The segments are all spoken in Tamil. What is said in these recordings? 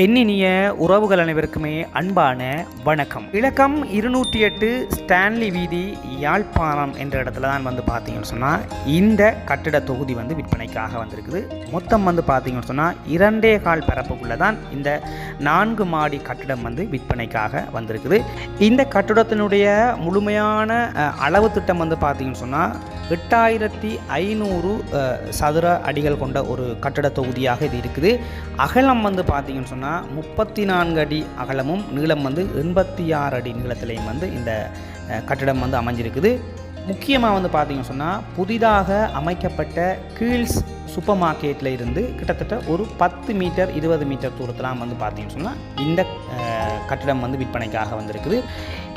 எண்ணினிய உறவுகள் அனைவருக்குமே அன்பான வணக்கம். இலக்கம் இருநூற்றி எட்டு ஸ்டான்லி வீதி யாழ்ப்பாணம் என்ற இடத்துல தான் வந்து பார்த்தீங்கன்னு சொன்னால் இந்த கட்டிட தொகுதி வந்து விற்பனைக்காக வந்திருக்குது. மொத்தம் வந்து பார்த்தீங்கன்னு சொன்னால் இரண்டே கால் பரப்புக்குள்ளே தான் இந்த நான்கு மாடி கட்டிடம் வந்து விற்பனைக்காக வந்திருக்குது. இந்த கட்டிடத்தினுடைய முழுமையான அளவு திட்டம் வந்து பார்த்தீங்கன்னு சொன்னால் எட்டாயிரத்தி ஐநூறு சதுர அடிகள் கொண்ட ஒரு கட்டட தொகுதியாக இது இருக்குது. அகலம் வந்து பார்த்தீங்கன்னு சொன்னால் முப்பத்தி நான்கு அடி அகலமும் நீளம் வந்து எண்பத்தி ஆறு அடி நீளத்திலையும் வந்து இந்த கட்டடம் கட்டிடம் வந்து அமைஞ்சிருக்குது. முக்கியமாக வந்து பார்த்தீங்கன்னு சொன்னால் புதிதாக அமைக்கப்பட்ட கீழ்ஸ் சூப்பர் மார்க்கெட்டில் இருந்து கிட்டத்தட்ட ஒரு பத்து மீட்டர் இருபது மீட்டர் தூரத்தெலாம் வந்து பார்த்தீங்கன்னு சொன்னால் இந்த கட்டிடம் வந்து விற்பனைக்காக வந்திருக்குது.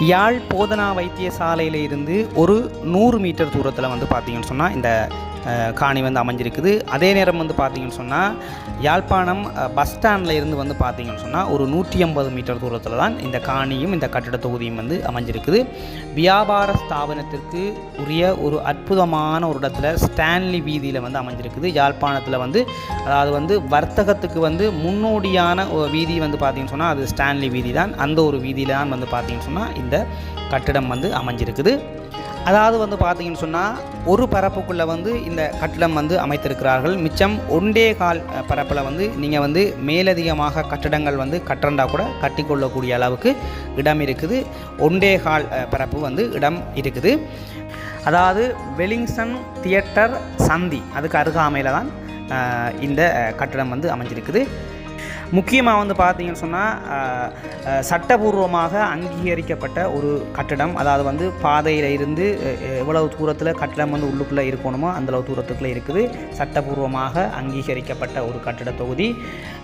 யாழ் போதனா வைத்தியசாலையில் இருந்து ஒரு நூறு மீட்டர் தூரத்தில் வந்து பார்த்தீங்கன்னு சொன்னால் இந்த காணி வந்து அமைஞ்சிருக்குது. அதே நேரம் வந்து பார்த்தீங்கன்னு சொன்னால் யாழ்ப்பாணம் பஸ் ஸ்டாண்டில் இருந்து வந்து பார்த்தீங்கன்னு சொன்னால் ஒரு நூற்றி ஐம்பது மீட்டர் தூரத்தில் தான் இந்த காணியும் இந்த கட்டிட தொகுதியும் வந்து அமைஞ்சிருக்குது. வியாபார ஸ்தாபனத்திற்கு உரிய ஒரு அற்புதமான ஒரு இடத்துல ஸ்டான்லி வீதியில் வந்து அமைஞ்சிருக்குது. யாழ்ப்பாணத்தில் வந்து அதாவது வந்து வர்த்தகத்துக்கு வந்து முன்னோடியான வீதி வந்து பார்த்தீங்கன்னு சொன்னால் அது ஸ்டான்லி வீதி தான். அந்த ஒரு வீதியில் தான் வந்து பார்த்தீங்கன்னு சொன்னால் இந்த கட்டிடம் வந்து அமைஞ்சிருக்குது. அதாவது வந்து பார்த்தீங்கன்னு சொன்னால் ஒரு பரப்புக்குள்ளே வந்து இந்த கட்டிடம் வந்து அமைத்திருக்கிறார்கள். மிச்சம் ஒன்றே கால் பரப்பில் வந்து நீங்கள் வந்து மேலதிகமாக கட்டிடங்கள் வந்து கட்டண்டா கூட கட்டிக்கொள்ளக்கூடிய அளவுக்கு இடம் இருக்குது. ஒன்றே கால் பரப்பு வந்து இடம் இருக்குது. அதாவது வெலிங்சன் தியேட்டர் சந்தி அதுக்கு அருகாமையில் தான் இந்த கட்டடம் கட்டிடம் வந்து அமைஞ்சிருக்குது. முக்கியமாக வந்து பார்த்தீங்கன்னு சொன்னால் சட்டபூர்வமாக அங்கீகரிக்கப்பட்ட ஒரு கட்டிடம் அதாவது வந்து பாதையில் இருந்து எவ்வளவு தூரத்தில் கட்டிடம் வந்து உள்ளுக்குள்ளே இருக்கணுமோ அந்தளவு தூரத்துக்குள்ளே இருக்குது. சட்டபூர்வமாக அங்கீகரிக்கப்பட்ட ஒரு கட்டிட தொகுதி.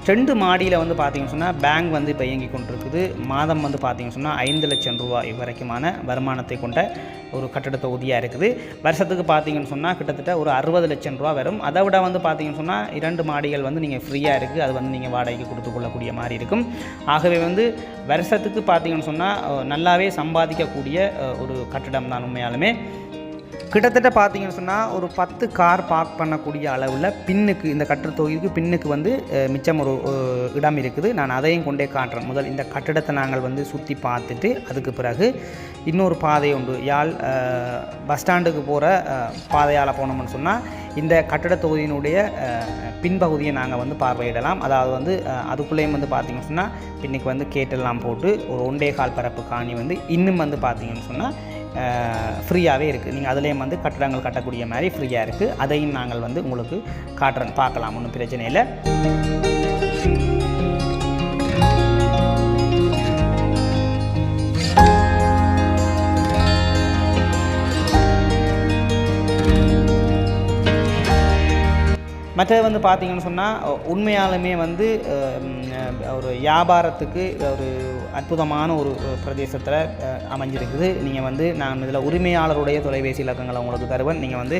ரெண்டு மாடியில் வந்து பார்த்தீங்கன்னு சொன்னால் பேங்க் வந்து இப்போ இயங்கி கொண்டிருக்குது. மாதம் வந்து பார்த்தீங்கன்னு சொன்னால் ஐந்து லட்சம் ரூபாய் வரைக்குமான வருமானத்தை கொண்ட ஒரு கட்டட தொகுதியாக இருக்குது. வருஷத்துக்கு பார்த்தீங்கன்னு சொன்னால் கிட்டத்தட்ட ஒரு அறுபது லட்சம் ரூபா வரும். அதை விட வந்து பார்த்தீங்கன்னு சொன்னால் இரண்டு மாடிகள் வந்து நீங்கள் ஃப்ரீயாக இருக்குது அது வந்து நீங்கள் வாடகைக்கு கொடுத்து கொள்ளக்கூடிய மாதிரி இருக்கும். ஆகவே வந்து வருஷத்துக்கு பார்த்தீங்கன்னு சொன்னால் நல்லாவே சம்பாதிக்கக்கூடிய ஒரு கட்டிடம் தான் உண்மையாலுமே. கிட்டத்தட்ட பார்த்தீங்கன்னு சொன்னால் ஒரு பத்து கார் பார்க் பண்ணக்கூடிய அளவில் பின்னுக்கு இந்த கட்டிட தொகுதிக்கு பின்னுக்கு வந்து மிச்சம் ஒரு இடம் இருக்குது. நான் அதையும் கொண்டே காட்டுறேன். முதல் இந்த கட்டிடத்தை நாங்கள் வந்து சுற்றி பார்த்துட்டு அதுக்கு பிறகு இன்னொரு பாதை உண்டு. யாழ் பஸ் ஸ்டாண்டுக்கு போகிற பாதையால் போனோம்னு சொன்னால் இந்த கட்டட தொகுதியினுடைய பின்பகுதியை நாங்கள் வந்து பார்வையிடலாம். அதாவது வந்து அதுக்குள்ளேயும் வந்து பார்த்தீங்கன்னு சொன்னால் பின்னுக்கு வந்து கேட்டெல்லாம் போட்டு ஒரு ஒன்றே கால் பரப்பு காணி வந்து இன்னும் வந்து பார்த்தீங்கன்னு சொன்னால் ஃப்ரீயாகவே இருக்குது நீங்கள் அதுலேயும் வந்து கட்டடங்கள் கட்டக்கூடிய மாதிரி ஃப்ரீயாக இருக்குது அதையும் நாங்கள் வந்து உங்களுக்கு காட்டுறேன் பார்க்கலாம். ஒன்றும் பிரச்சனை இல்லை. மற்றது வந்து பார்த்தீங்கன்னு சொன்னால் உண்மையாலுமே வந்து ஒரு வியாபாரத்துக்கு ஒரு அற்புதமான ஒரு பிரதேசத்தில் அமைஞ்சிருக்குது. நீங்கள் வந்து நான் இதில் உரிமையாளருடைய தொலைபேசி இலக்கங்களை உங்களுக்கு தருவேன். நீங்கள் வந்து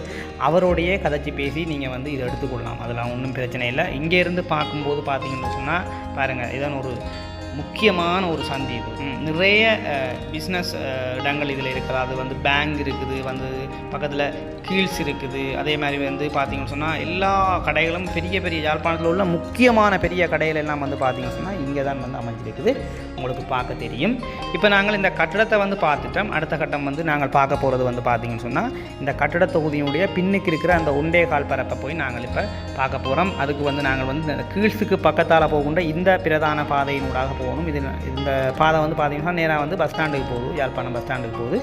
அவருடைய கதைச்சி பேசி நீங்கள் வந்து இதை எடுத்துக்கொள்ளலாம். அதெல்லாம் ஒன்றும் பிரச்சனை இல்லை. இங்கேருந்து பார்க்கும்போது பார்த்தீங்கன்னு சொன்னால் பாருங்கள் இதான் ஒரு முக்கியமான ஒரு சந்தி இது நிறைய பிஸ்னஸ் இடங்கள் இதில் இருக்குது. அது வந்து பேங்க் இருக்குது வந்து பக்கத்தில் கீழ்ஸ் இருக்குது. அதே மாதிரி வந்து பார்த்தீங்கன்னு சொன்னால் எல்லா கடைகளும் பெரிய பெரிய யாழ்ப்பாணத்தில் உள்ள முக்கியமான பெரிய கடைகள் எல்லாம் வந்து பார்த்தீங்கன்னு சொன்னால் இங்கே தான் வந்து அமைஞ்சிருக்குது. உங்களுக்கு பார்க்க தெரியும். இப்போ நாங்கள் இந்த கட்டடத்தை வந்து பார்த்துட்டோம். அடுத்த கட்டம் வந்து நாங்கள் பார்க்க போகிறது வந்து பார்த்தீங்கன்னு சொன்னால் இந்த கட்டட தொகுதியினுடைய பின்னுக்கு இருக்கிற அந்த ஒன்றே கால் பரப்பை போய் நாங்கள் இப்போ பார்க்க போகிறோம் அதுக்கு வந்து நாங்கள் வந்து இந்த கீழ்ஸுக்கு பக்கத்தால் போகின்ற இந்த பிரதான பாதையினூடாக போகணும். இது இந்த பாதை வந்து பார்த்தீங்கன்னா நேராக வந்து பஸ் ஸ்டாண்டுக்கு போகுது. யாழ்ப்பாணம் பஸ் ஸ்டாண்டுக்கு போகுது.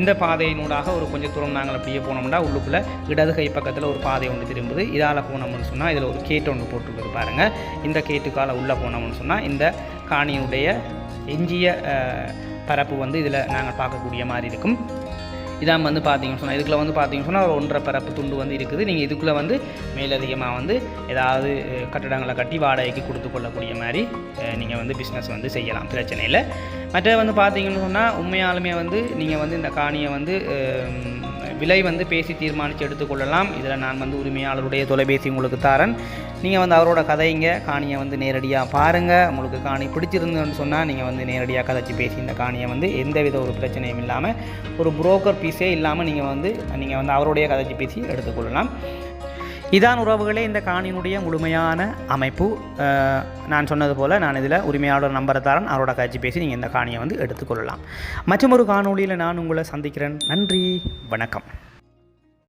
இந்த பாதையினூடாக ஒரு கொஞ்சம் தூரம் நாங்கள் அப்படியே போனோம்னா உள்ளுக்குள்ளே இடது கை பக்கத்தில் ஒரு பாதை ஒன்று திரும்புது. இதால் போனோம்னு சொன்னால் இதில் ஒரு கேட் ஒன்று போட்டுருக்குது பாருங்கள் இந்த கேட்டுக்கால உள்ளே போனோம்னு சொன்னால் இந்த காணியுடைய எஞ்சிய பரப்பு வந்து இதில் நாங்கள் பார்க்கக்கூடிய மாதிரி இருக்கும். இதான் வந்து பார்த்தீங்கன்னு சொன்னால் இதுக்குள்ள வந்து பார்த்தீங்கன்னு சொன்னால் ஒரு ஒன்றரை பரப்பு துண்டு வந்து இருக்குது. நீங்கள் இதுக்குள்ளே வந்து மேலதிகமாக வந்து ஏதாவது கட்டடங்களை கட்டி வாடகைக்கு கொடுத்து கொள்ளக்கூடிய மாதிரி நீங்கள் வந்து பிஸ்னஸ் வந்து செய்யலாம். பிரச்சனை இல்லை. மற்ற வந்து பார்த்தீங்கன்னு சொன்னால் உண்மையாலுமே வந்து நீங்கள் வந்து இந்த காணியை வந்து விலை வந்து பேசி தீர்மானித்து எடுத்துக்கொள்ளலாம் இதில் நான் வந்து உரிமையாளருடைய தொலைபேசி உங்களுக்கு தரேன். நீங்கள் வந்து அவரோட கதைங்க காணியை வந்து நேரடியாக பாருங்கள் உங்களுக்கு காணி பிடிச்சிருந்துன்னு சொன்னால் நீங்கள் வந்து நேரடியாக கதைச்சி பேசி இந்த காணியை வந்து எந்தவித ஒரு பிரச்சனையும் இல்லாமல் ஒரு புரோக்கர் பீஸே இல்லாமல் நீங்கள் வந்து நீங்கள் வந்து அவருடைய கதைச்சி பேசி எடுத்துக்கொள்ளலாம் இதான் உறவுகளே இந்த காணியினுடைய முழுமையான அமைப்பு. நான் சொன்னது போல் நான் இதில் உரிமையாளர் நம்பரை தரேன் அவரோட காட்சி பேசி நீங்கள் இந்த காணியை வந்து எடுத்துக்கொள்ளலாம். மற்றும் ஒரு காணொளியில் நான் உங்களை சந்திக்கிறேன். நன்றி. வணக்கம்.